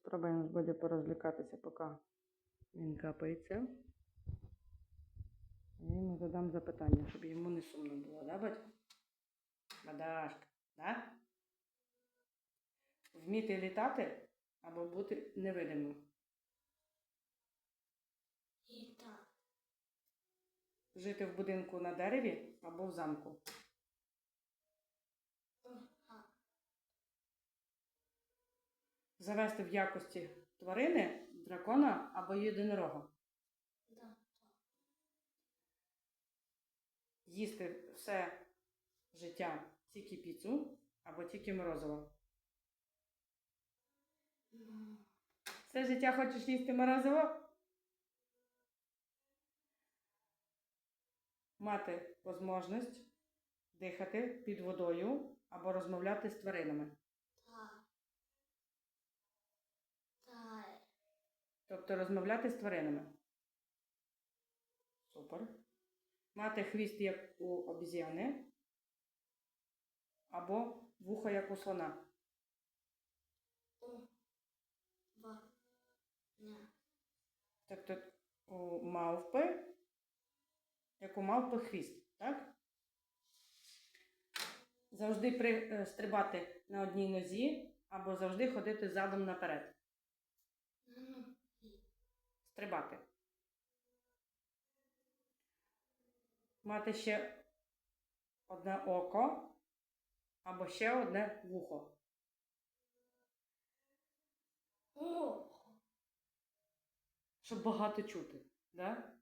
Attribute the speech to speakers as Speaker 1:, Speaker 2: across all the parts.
Speaker 1: Спробуємо з Боді порозлікатися, поки він капається. Я йому задам запитання, щоб йому не сумно було, да, батько? Бадашка, да? Вміти літати або бути невидимим.
Speaker 2: І так.
Speaker 1: Жити в будинку на дереві або в замку. Завести в якості тварини, дракона або єдинорога.
Speaker 2: Да.
Speaker 1: Їсти все життя тільки піцу або тільки морозиво. Все життя хочеш їсти морозиво? Мати можливість дихати під водою або розмовляти з тваринами.
Speaker 2: Так. Так.
Speaker 1: Тобто розмовляти з тваринами. Супер. Мати хвіст, як у обіз'яни, або вухо, як у слона. Тобто у мавпи, як у мавпи хвіст, так? Завжди при, е, стрибати на одній нозі, або завжди ходити задом наперед. Стрибати. Мати ще одне око або ще одне вухо. Щоб багато чути. Да?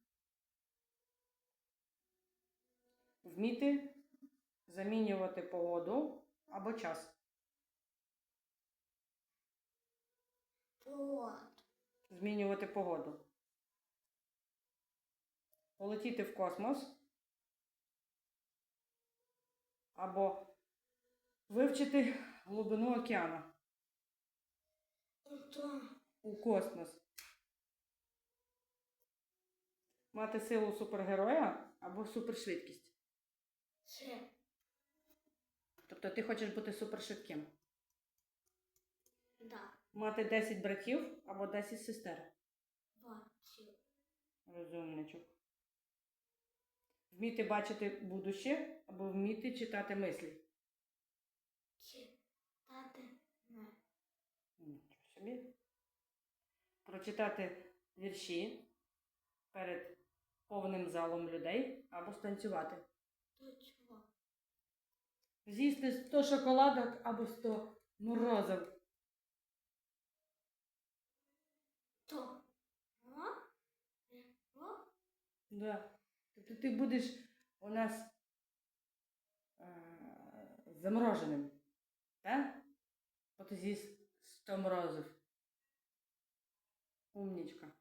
Speaker 1: Вміти замінювати погоду або час. Змінювати погоду. Полетіти в космос. Або вивчити глибину океану
Speaker 2: Это.
Speaker 1: у космос. Мати силу супергероя або супершвидкість.
Speaker 2: Це.
Speaker 1: Тобто ти хочеш бути супершвидким.
Speaker 2: Да.
Speaker 1: Мати 10 братів або 10 сестер.
Speaker 2: Бачу.
Speaker 1: Розумничок. Вміти бачити будуще або вміти читати мислі.
Speaker 2: Читати.
Speaker 1: Собі. Прочитати вірші перед повним залом людей або станцювати.
Speaker 2: То чого?
Speaker 1: З'їсти 100 шоколадок або 100 морозив.
Speaker 2: То.
Speaker 1: Да. Тобто ти будеш у нас а, замороженим. Так? От зі з'їсть 100 морозів. Умнічка.